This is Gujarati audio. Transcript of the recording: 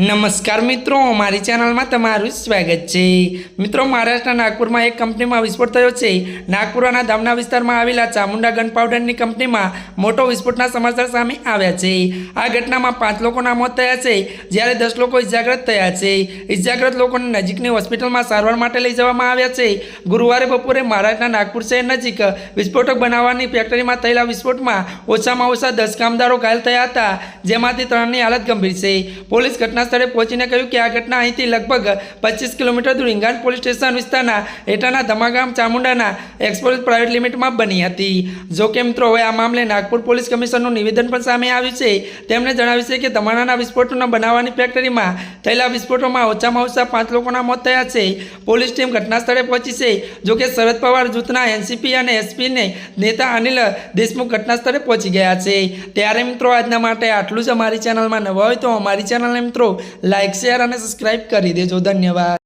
નમસ્કાર મિત્રો, મારી ચેનલમાં તમારું સ્વાગત છે. મિત્રો, મહારાષ્ટ્રના નાગપુરમાં એક કંપનીમાં વિસ્ફોટ થયો છે. નાગપુરાના ધામના વિસ્તારમાં આવેલા ચામુંડા ગન પાવડરની કંપનીમાં મોટો વિસ્ફોટના સમાચાર સામે આવ્યા છે. આ ઘટનામાં પાંચ લોકોના મોત થયા છે. જ્યારે દસ લોકો ઇજાગ્રસ્ત થયા છે. ઇજાગ્રસ્ત લોકોને નજીકની હોસ્પિટલમાં સારવાર માટે લઈ જવામાં આવ્યા છે. ગુરુવારે બપોરે મહારાષ્ટ્રના નાગપુર શહેર નજીક વિસ્ફોટક બનાવવાની ફેક્ટરીમાં થયેલા વિસ્ફોટમાં ઓછામાં ઓછા દસ કામદારો ઘાયલ થયા હતા. જેમાંથી ત્રણની હાલત ગંભીર છે. પોલીસ ઘટના સ્થળે પહોંચીને કહ્યું કે આ ઘટના અહીંથી લગભગ પચીસ કિલોમીટર દૂર ઇંગાન પોલીસ સ્ટેશન વિસ્તારના હેઠળના ધમાગામ ચામુંડાના એક્સપ્રેસ પ્રાઇવેટ લિમિટમાં બની હતી. જો કે મિત્રો હવે આ મામલે નાગપુર પોલીસ કમિશનરનું નિવેદન પણ સામે આવ્યું છે. તેમણે જણાવ્યું છે કે ધમાણાના વિસ્ફોટોના બનાવવાની ફેક્ટરીમાં થયેલા વિસ્ફોટોમાં ઓછામાં ઓછા પાંચ લોકોના મોત થયા છે. પોલીસ ટીમ ઘટના સ્થળે પહોંચી છે. જો કે શરદ પવાર જૂથના એનસીપી અને એસપીને નેતા અનિલ દેશમુખ ઘટના સ્થળે પહોંચી ગયા છે. ત્યારે મિત્રો આજના માટે આટલું જ અમારી ચેનલમાં નવા હોય તો અમારી ચેનલને મિત્રો લાઇક શેર અને સબસ્ક્રાઇબ કરી દેજો. ધન્યવાદ.